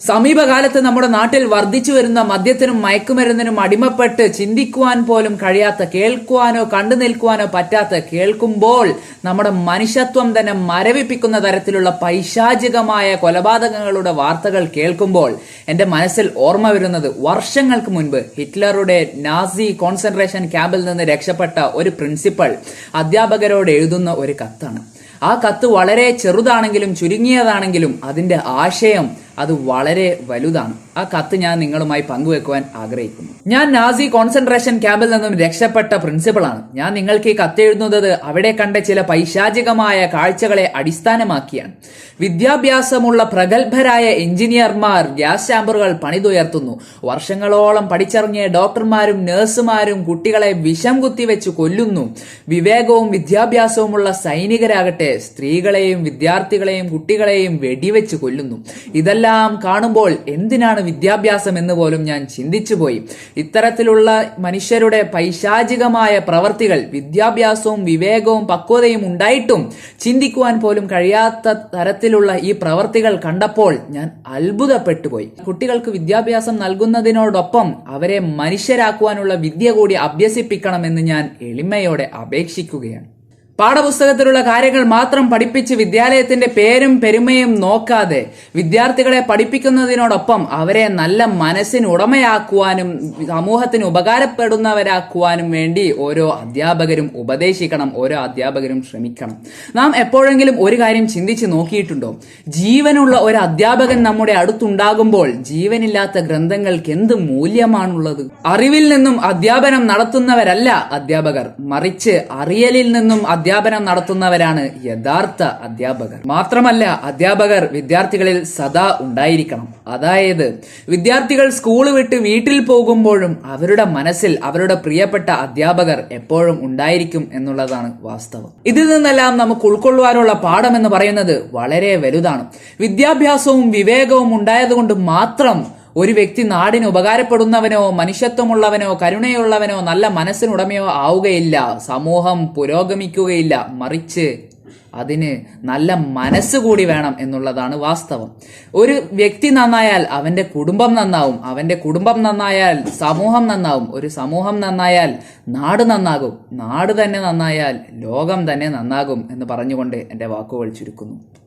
സമീപകാലത്ത് നമ്മുടെ നാട്ടിൽ വർദ്ധിച്ചു വരുന്ന മദ്യത്തിനും മയക്കുമരുന്നിനും അടിമപ്പെട്ട് ചിന്തിക്കുവാൻ പോലും കഴിയാത്ത കേൾക്കുവാനോ കണ്ടു നിൽക്കുവാനോ പറ്റാത്ത കേൾക്കുമ്പോൾ നമ്മുടെ മനുഷ്യത്വം തന്നെ മരവിപ്പിക്കുന്ന തരത്തിലുള്ള പൈശാചികമായ കൊലപാതകങ്ങളുടെ വാർത്തകൾ കേൾക്കുമ്പോൾ എന്റെ മനസ്സിൽ ഓർമ്മ വരുന്നത് വർഷങ്ങൾക്ക് മുൻപ് ഹിറ്റ്ലറുടെ നാസി കോൺസെൻട്രേഷൻ ക്യാമ്പിൽ നിന്ന് രക്ഷപ്പെട്ട ഒരു പ്രിൻസിപ്പൾ അധ്യാപകരോട് എഴുതുന്ന ഒരു കത്താണ്. ആ കത്ത് വളരെ ചെറുതാണെങ്കിലും ചുരുങ്ങിയതാണെങ്കിലും അതിന്റെ ആശയം അത് വളരെ വലുതാണ്. ആ കത്ത് ഞാൻ നിങ്ങളുമായി പങ്കുവെക്കുവാൻ ആഗ്രഹിക്കുന്നു. ഞാൻ നാസി കോൺസെൻട്രേഷൻ ക്യാമ്പിൽ നിന്നും രക്ഷപ്പെട്ട പ്രിൻസിപ്പളാണ്. ഞാൻ നിങ്ങൾക്ക് ഈ കത്ത് എഴുതുന്നത് അവിടെ കണ്ട ചില പൈശാചികമായ കാഴ്ചകളെ അടിസ്ഥാനമാക്കിയാണ്. വിദ്യാഭ്യാസമുള്ള പ്രഗത്ഭരായ എഞ്ചിനീയർമാർ ഗ്യാസ് ചാമ്പറുകൾ പണിതുയർത്തുന്നു. വർഷങ്ങളോളം പഠിച്ചിറങ്ങിയ ഡോക്ടർമാരും നഴ്സുമാരും കുട്ടികളെ വിഷം കുത്തിവെച്ച് കൊല്ലുന്നു. വിവേകവും വിദ്യാഭ്യാസവുമുള്ള സൈനികരാകട്ടെ സ്ത്രീകളെയും വിദ്യാർത്ഥികളെയും കുട്ടികളെയും വെടിവെച്ച് കൊല്ലുന്നു. ഇതെല്ലാം കാണുമ്പോൾ എന്തിനാണ് വിദ്യാഭ്യാസം എന്ന് പോലും ഞാൻ ചിന്തിച്ചുപോയി. ഇത്തരത്തിലുള്ള മനുഷ്യരുടെ പൈശാചികമായ പ്രവർത്തികൾ വിദ്യാഭ്യാസവും വിവേകവും പക്വതയും ഉണ്ടായിട്ടും ചിന്തിക്കുവാൻ പോലും കഴിയാത്ത തരത്തിലുള്ള ഈ പ്രവർത്തികൾ കണ്ടപ്പോൾ ഞാൻ അത്ഭുതപ്പെട്ടു പോയി കുട്ടികൾക്ക് വിദ്യാഭ്യാസം നൽകുന്നതിനോടൊപ്പം അവരെ മനുഷ്യരാക്കുവാനുള്ള വിദ്യ കൂടി അഭ്യസിപ്പിക്കണമെന്ന് ഞാൻ എളിമയോടെ അപേക്ഷിക്കുകയാണ്. പാഠപുസ്തകത്തിലുള്ള കാര്യങ്ങൾ മാത്രം പഠിപ്പിച്ച് വിദ്യാലയത്തിന്റെ പേരും പെരുമയും നോക്കാതെ വിദ്യാർത്ഥികളെ പഠിപ്പിക്കുന്നതിനോടൊപ്പം അവരെ നല്ല മനസ്സിന് ഉടമയാക്കുവാനും സമൂഹത്തിന് ഉപകാരപ്പെടുന്നവരാക്കുവാനും വേണ്ടി ഓരോ അധ്യാപകരും ഉപദേശിക്കണം ഓരോ അധ്യാപകരും ശ്രമിക്കണം. നാം എപ്പോഴെങ്കിലും ഒരു കാര്യം ചിന്തിച്ച് നോക്കിയിട്ടുണ്ടോ? ജീവനുള്ള ഒരു അധ്യാപകൻ നമ്മുടെ അടുത്തുണ്ടാകുമ്പോൾ ജീവനില്ലാത്ത ഗ്രന്ഥങ്ങൾക്ക് എന്ത് മൂല്യമാണുള്ളത്? അറിവിൽ നിന്നും അധ്യാപനം നടത്തുന്നവരല്ല അധ്യാപകർ. മറിച്ച് അറിയലിൽ നിന്നും അധ്യാപനം നടത്തുന്നവരാണ് യഥാർത്ഥ അധ്യാപകർ. മാത്രമല്ല അധ്യാപകർ വിദ്യാർത്ഥികളിൽ സദാ ഉണ്ടായിരിക്കണം. അതായത് വിദ്യാർത്ഥികൾ സ്കൂൾ വിട്ട് വീട്ടിൽ പോകുമ്പോഴും അവരുടെ മനസ്സിൽ അവരുടെ പ്രിയപ്പെട്ട അധ്യാപകർ എപ്പോഴും ഉണ്ടായിരിക്കും എന്നുള്ളതാണ് വാസ്തവം. ഇതിൽ നിന്നെല്ലാം നമുക്ക് ഉൾക്കൊള്ളുവാനുള്ള പാഠം എന്ന് പറയുന്നത് വളരെ വലുതാണ്. വിദ്യാഭ്യാസവും വിവേകവും ഉണ്ടായതുകൊണ്ട് മാത്രം ഒരു വ്യക്തി നാടിന് ഉപകാരപ്പെടുന്നവനോ മനുഷ്യത്വമുള്ളവനോ കരുണയുള്ളവനോ നല്ല മനസ്സിനുടമയോ ആവുകയില്ല. സമൂഹം പുരോഗമിക്കുകയില്ല. മറിച്ച് അതിന് നല്ല മനസ്സ് കൂടി വേണം എന്നുള്ളതാണ് വാസ്തവം. ഒരു വ്യക്തി നന്നായാൽ അവന്റെ കുടുംബം നന്നാവും. അവന്റെ കുടുംബം നന്നായാൽ സമൂഹം നന്നാവും. ഒരു സമൂഹം നന്നായാൽ നാട് നന്നാകും. നാട് തന്നെ നന്നായാൽ ലോകം തന്നെ നന്നാകും എന്ന് പറഞ്ഞുകൊണ്ട് എന്റെ വാക്കുകൾ ചുരുക്കുന്നു.